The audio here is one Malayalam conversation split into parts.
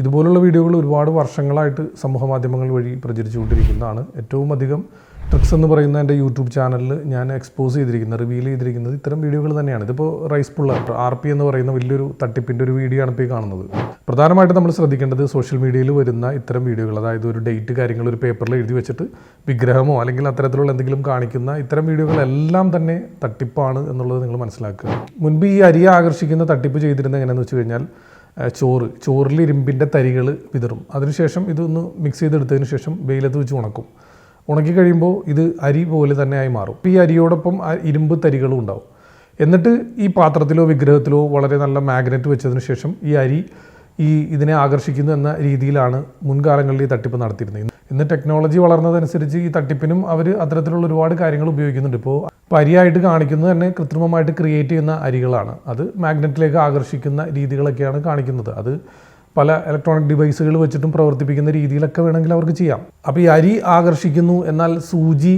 ഇതുപോലുള്ള വീഡിയോകൾ ഒരുപാട് വർഷങ്ങളായിട്ട് സമൂഹ മാധ്യമങ്ങൾ വഴി പ്രചരിച്ചുകൊണ്ടിരിക്കുന്നതാണ്. ഏറ്റവും അധികം ട്രിക്സ് എന്ന് പറയുന്ന എന്റെ യൂട്യൂബ് ചാനലിൽ ഞാൻ എക്സ്പോസ് ചെയ്തിരിക്കുന്നത് റിവീൽ ചെയ്തിരിക്കുന്നത് ഇത്തരം വീഡിയോകൾ തന്നെയാണ്. ഇതിപ്പോൾ റൈസ് പുള്ളർ ആർ പി എന്ന് പറയുന്ന വലിയൊരു തട്ടിപ്പിന്റെ ഒരു വീഡിയോ ആണ് ഇപ്പോൾ കാണുന്നത്. പ്രധാനമായിട്ട് നമ്മൾ ശ്രദ്ധിക്കേണ്ടത് സോഷ്യൽ മീഡിയയിൽ വരുന്ന ഇത്തരം വീഡിയോകൾ അതായത് ഒരു ഡേറ്റ് കാര്യങ്ങൾ ഒരു പേപ്പറിൽ എഴുതി വെച്ചിട്ട് വിഗ്രഹമോ അല്ലെങ്കിൽ അത്തരത്തിലുള്ള എന്തെങ്കിലും കാണിക്കുന്ന ഇത്തരം വീഡിയോകളെല്ലാം തന്നെ തട്ടിപ്പാണ് എന്നുള്ളത് നിങ്ങൾ മനസ്സിലാക്കുക. മുൻപ് ഈ അരിയെ ആകർഷിക്കുന്ന തട്ടിപ്പ് ചെയ്തിരുന്നത് എങ്ങനെയാണെന്ന് വെച്ച് കഴിഞ്ഞാൽ ചോറ് ചോറിൽ ഇരുമ്പിന്റെ തരികൾ വിതറും. അതിനുശേഷം ഇതൊന്ന് മിക്സ് ചെയ്തെടുത്തതിന് ശേഷം വെയിലത്ത് വെച്ച് ഉണക്കും. ഉണക്കി കഴിയുമ്പോൾ ഇത് അരി പോലെ തന്നെ ആയി മാറും. ഈ അരിയോടൊപ്പം ഇരുമ്പ് തരികളും ഉണ്ടാവും. എന്നിട്ട് ഈ പാത്രത്തിലോ വിഗ്രഹത്തിലോ വളരെ നല്ല മാഗ്നറ്റ് വെച്ചതിന് ശേഷം ഈ അരി ഈ ഇതിനെ ആകർഷിക്കുന്നു എന്ന രീതിയിലാണ് മുൻകാലങ്ങളിൽ ഈ തട്ടിപ്പ് നടത്തിയിരുന്നത്. ഇന്ന് ടെക്നോളജി വളർന്നതനുസരിച്ച് ഈ തട്ടിപ്പിനും അവർ അത്തരത്തിലുള്ള ഒരുപാട് കാര്യങ്ങൾ ഉപയോഗിക്കുന്നുണ്ട്. ഇപ്പോൾ പരിയായിട്ട് കാണിക്കുന്നത് തന്നെ കൃത്രിമമായിട്ട് ക്രിയേറ്റ് ചെയ്യുന്ന അരികളാണ്. അത് മാഗ്നറ്റിലേക്ക് ആകർഷിക്കുന്ന രീതികളൊക്കെയാണ് കാണിക്കുന്നത്. അത് പല ഇലക്ട്രോണിക് ഡിവൈസുകൾ വെച്ചിട്ടും പ്രവർത്തിപ്പിക്കുന്ന രീതിയിലൊക്കെ വേണമെങ്കിൽ അവർക്ക് ചെയ്യാം. അപ്പോൾ ഈ അരി ആകർഷിക്കുന്നു എന്നാൽ സൂചി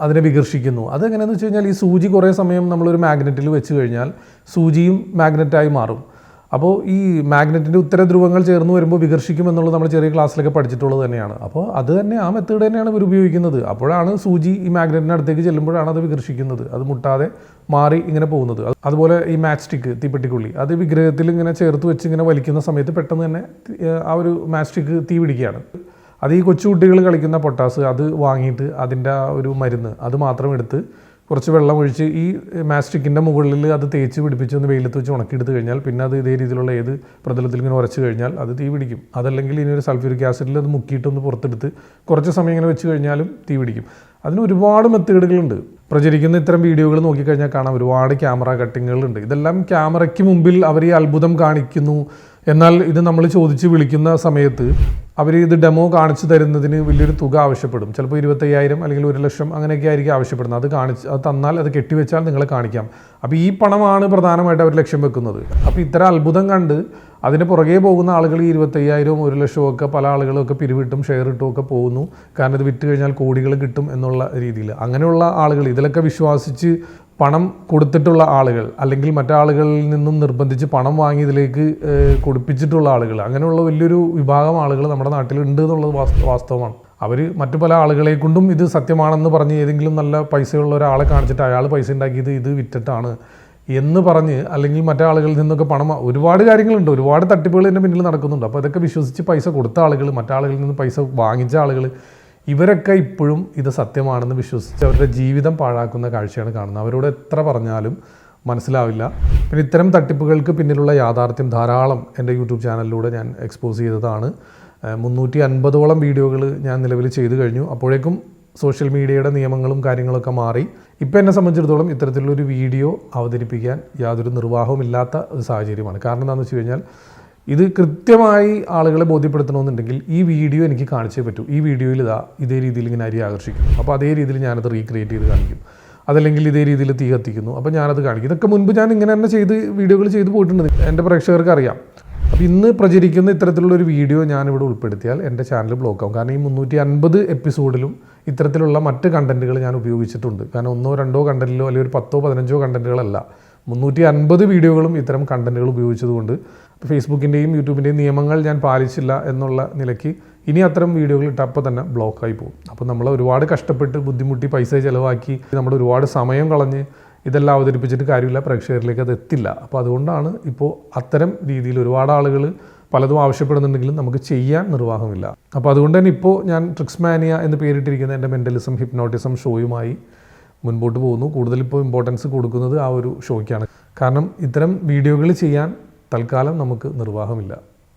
അതിനെ വികർഷിക്കുന്നു. അതെങ്ങനെയാണെന്ന് വെച്ച് കഴിഞ്ഞാൽ ഈ സൂചി കുറേ സമയം നമ്മളൊരു മാഗ്നറ്റിൽ വെച്ച് കഴിഞ്ഞാൽ സൂചിയും മാഗ്നറ്റായി മാറും. അപ്പോൾ ഈ മാഗ്നറ്റിന്റെ ഉത്തരധ്രുവങ്ങൾ ചേർന്ന് വരുമ്പോൾ വികർഷിക്കും എന്നുള്ളത് നമ്മൾ ചെറിയ ക്ലാസ്സിലൊക്കെ പഠിച്ചിട്ടുള്ളത് തന്നെയാണ്. അപ്പോൾ അത് തന്നെ ആ മെത്തേഡ് തന്നെയാണ് ഇവർ ഉപയോഗിക്കുന്നത്. അപ്പോഴാണ് സൂചി ഈ മാഗ്നറ്റിന്റെ അടുത്തേക്ക് ചെല്ലുമ്പോഴാണ് അത് വികർഷിക്കുന്നത്. അത് മുട്ടാതെ മാറി ഇങ്ങനെ പോകുന്നത്. അതുപോലെ ഈ മാച്ച് സ്റ്റിക്ക് തീപ്പെട്ടിക്കുള്ളി അത് വിഗ്രഹത്തിൽ ഇങ്ങനെ ചേർത്ത് വെച്ച് ഇങ്ങനെ വലിക്കുന്ന സമയത്ത് പെട്ടെന്ന് തന്നെ ആ ഒരു മാച്ച് സ്റ്റിക്ക് തീ പിടിക്കുകയാണ്. അത് ഈ കൊച്ചുകുട്ടികൾ കളിക്കുന്ന പൊട്ടാസ് അത് വാങ്ങിയിട്ട് അതിന്റെ ഒരു മരുന്ന് അത് മാത്രം എടുത്ത് കുറച്ച് വെള്ളം ഒഴിച്ച് ഈ മാസ്റ്റിക്കിന്റെ മുകളിൽ അത് തേച്ച് പിടിപ്പിച്ച് ഒന്ന് വെയിലത്ത് വെച്ച് ഉണക്കിയെടുത്ത് കഴിഞ്ഞാൽ പിന്നെ അത് ഇതേ രീതിയിലുള്ള ഏത് പ്രതലത്തിൽ ഇങ്ങനെ ഉരച്ച് കഴിഞ്ഞാൽ അത് തീ പിടിക്കും. അതല്ലെങ്കിൽ ഇനി ഒരു സൾഫ്യൂരിക് ആസിഡിൽ അത് മുക്കിയിട്ടൊന്ന് പുറത്തെടുത്ത് കുറച്ച് സമയം ഇങ്ങനെ വെച്ച് കഴിഞ്ഞാലും തീ പിടിക്കും. അതിന് ഒരുപാട് മെത്തേഡുകളുണ്ട്. പ്രചരിക്കുന്ന ഇത്തരം വീഡിയോകൾ നോക്കിക്കഴിഞ്ഞാൽ കാണാം. ഒരുപാട് ക്യാമറ കട്ടിങ്ങുകളുണ്ട്. ഇതെല്ലാം ക്യാമറയ്ക്ക് മുമ്പിൽ അവർ ഈ അത്ഭുതം കാണിക്കുന്നു. എന്നാൽ ഇത് നമ്മൾ ചോദിച്ച് വിളിക്കുന്ന സമയത്ത് അവർ ഇത് ഡെമോ കാണിച്ചു തരുന്നതിന് വലിയൊരു തുക ആവശ്യപ്പെടും. ചിലപ്പോൾ ഇരുപത്തയ്യായിരം അല്ലെങ്കിൽ ഒരു ലക്ഷം അങ്ങനെയൊക്കെ ആയിരിക്കും ആവശ്യപ്പെടുന്നത്. അത് കാണിച്ച് അത് തന്നാൽ അത് കെട്ടിവെച്ചാൽ നിങ്ങളെ കാണിക്കാം. അപ്പോൾ ഈ പണമാണ് പ്രധാനമായിട്ട് അവർ ലക്ഷ്യം വെക്കുന്നത്. അപ്പോൾ ഇത്ര അത്ഭുതം കണ്ട് അതിന് പുറകെ പോകുന്ന ആളുകൾ ഈ ഇരുപത്തയ്യായിരവും ഒരു ലക്ഷവും ഒക്കെ പല ആളുകളും ഒക്കെ പിരിവിട്ടും ഷെയർ ഇട്ടും ഒക്കെ പോകുന്നു. കാരണം ഇത് വിറ്റ് കഴിഞ്ഞാൽ കോടികൾ കിട്ടും എന്നുള്ള രീതിയിൽ. അങ്ങനെയുള്ള ആളുകൾ ഇതിലൊക്കെ വിശ്വാസിച്ച് പണം കൊടുത്തിട്ടുള്ള ആളുകൾ അല്ലെങ്കിൽ മറ്റാളുകളിൽ നിന്നും നിർബന്ധിച്ച് പണം വാങ്ങി ഇതിലേക്ക് കൊടുപ്പിച്ചിട്ടുള്ള ആളുകൾ. അങ്ങനെയുള്ള വലിയൊരു വിഭാഗം ആളുകൾ നമ്മുടെ നാട്ടിലുണ്ട് എന്നുള്ളത് വാസ്തവമാണ്. അവർ മറ്റു പല ആളുകളെ കൊണ്ടും ഇത് സത്യമാണെന്ന് പറഞ്ഞ് ഏതെങ്കിലും നല്ല പൈസയുള്ള ഒരാളെ കാണിച്ചിട്ട് അയാൾ പൈസ ഉണ്ടാക്കിയത് ഇത് വിറ്റിട്ടാണ് എന്ന് പറഞ്ഞ് അല്ലെങ്കിൽ മറ്റാളുകളിൽ നിന്നൊക്കെ പണം ഒരുപാട് കാര്യങ്ങളുണ്ട്. ഒരുപാട് തട്ടിപ്പുകൾ ഇതിന്റെ പിന്നിൽ നടക്കുന്നുണ്ട്. അപ്പോൾ ഇതൊക്കെ വിശ്വസിച്ച് പൈസ കൊടുത്ത ആളുകൾ മറ്റാളുകളിൽ നിന്ന് പൈസ വാങ്ങിച്ച ആളുകൾ ഇവരൊക്കെ ഇപ്പോഴും ഇത് സത്യമാണെന്ന് വിശ്വസിച്ച് അവരുടെ ജീവിതം പാഴാക്കുന്ന കാഴ്ചയാണ് കാണുന്നത്. അവരോട് എത്ര പറഞ്ഞാലും മനസ്സിലാവില്ല. പിന്നെ ഇത്തരം തട്ടിപ്പുകൾക്ക് പിന്നിലുള്ള യാഥാർത്ഥ്യം ധാരാളം എന്റെ യൂട്യൂബ് ചാനലിലൂടെ ഞാൻ എക്സ്പോസ് ചെയ്തതാണ്. മുന്നൂറ്റി അൻപതോളം വീഡിയോകൾ ഞാൻ നിലവിൽ ചെയ്തു കഴിഞ്ഞു. അപ്പോഴേക്കും സോഷ്യൽ മീഡിയയുടെ നിയമങ്ങളും കാര്യങ്ങളൊക്കെ മാറി. ഇപ്പം എന്നെ സംബന്ധിച്ചിടത്തോളം ഇത്തരത്തിലുള്ളൊരു വീഡിയോ അവതരിപ്പിക്കാൻ യാതൊരു നിർവാഹവും ഇല്ലാത്ത ഒരു സാഹചര്യമാണ്. കാരണം എന്താണെന്ന് വെച്ച് കഴിഞ്ഞാൽ ഇത് കൃത്യമായി ആളുകളെ ബോധ്യപ്പെടുത്തണമെന്നുണ്ടെങ്കിൽ ഈ വീഡിയോ എനിക്ക് കാണിച്ചേ പറ്റൂ. ഈ വീഡിയോയിൽ ഇതാ ഇതേ രീതിയിൽ ഇങ്ങനെ അരി ആകർഷിക്കുന്നു. അപ്പോൾ അതേ രീതിയിൽ ഞാനത് റീക്രിയേറ്റ് ചെയ്ത് കാണിക്കും. അതല്ലെങ്കിൽ ഇതേ രീതിയിൽ തീ കത്തിക്കുന്നു. അപ്പോൾ ഞാനത് കാണിക്കും. ഇതൊക്കെ മുൻപ് ഞാൻ ഇങ്ങനെ തന്നെ ചെയ്ത് വീഡിയോകൾ ചെയ്ത് പോയിട്ടുണ്ട്. എന്റെ പ്രേക്ഷകർക്ക് അറിയാം. അപ്പോൾ ഇന്ന് പ്രചരിക്കുന്ന ഇത്തരത്തിലുള്ള ഒരു വീഡിയോ ഞാനിവിടെ ഉൾപ്പെടുത്തിയാൽ എന്റെ ചാനൽ ബ്ലോക്ക് ആവും. കാരണം ഈ മുന്നൂറ്റി അൻപത് എപ്പിസോഡിലും ഇത്തരത്തിലുള്ള മറ്റ് കണ്ടന്റുകൾ ഞാൻ ഉപയോഗിച്ചിട്ടുണ്ട്. കാരണം ഒന്നോ രണ്ടോ കണ്ടന്റിലോ അല്ലെങ്കിൽ ഒരു പത്തോ പതിനഞ്ചോ കണ്ടന്റുകളല്ല മുന്നൂറ്റി അൻപത് വീഡിയോകളും ഇത്തരം കണ്ടന്റുകൾ ഉപയോഗിച്ചതുകൊണ്ട് ഫേസ്ബുക്കിന്റെയും യൂട്യൂബിന്റെയും നിയമങ്ങൾ ഞാൻ പാലിച്ചില്ല എന്നുള്ള നിലയ്ക്ക് ഇനി അത്തരം വീഡിയോകൾ ഇട്ടപ്പോൾ തന്നെ ബ്ലോക്കായി പോകും. അപ്പോൾ നമ്മൾ ഒരുപാട് കഷ്ടപ്പെട്ട് ബുദ്ധിമുട്ടി പൈസ ചിലവാക്കി നമ്മൾ ഒരുപാട് സമയം കളഞ്ഞ് ഇതെല്ലാം അവതരിപ്പിച്ചിട്ട് കാര്യമില്ല പ്രേക്ഷകരിലേക്ക് അത് എത്തില്ല. അപ്പോൾ അതുകൊണ്ടാണ് ഇപ്പോൾ അത്തരം രീതിയിൽ ഒരുപാട് ആളുകൾ പലതും ആവശ്യപ്പെടുന്നുണ്ടെങ്കിലും നമുക്ക് ചെയ്യാൻ നിർവാഹമില്ല. അപ്പോൾ അതുകൊണ്ട് തന്നെ ഇപ്പോൾ ഞാൻ ട്രിക്സ് മാനിയ എന്ന് പേരിട്ടിരിക്കുന്ന എന്റെ മെന്റലിസം ഹിപ്നോട്ടിസം ഷോയുമായി മുൻപോട്ട് പോകുന്നു. കൂടുതൽ ഇപ്പോൾ ഇമ്പോർട്ടൻസ് കൊടുക്കുന്നത് ആ ഒരു ഷോയ്ക്കാണ് കാരണം ഇത്തരം വീഡിയോകൾ ചെയ്യാൻ തൽക്കാലം നമുക്ക് നിർവാഹമില്ല.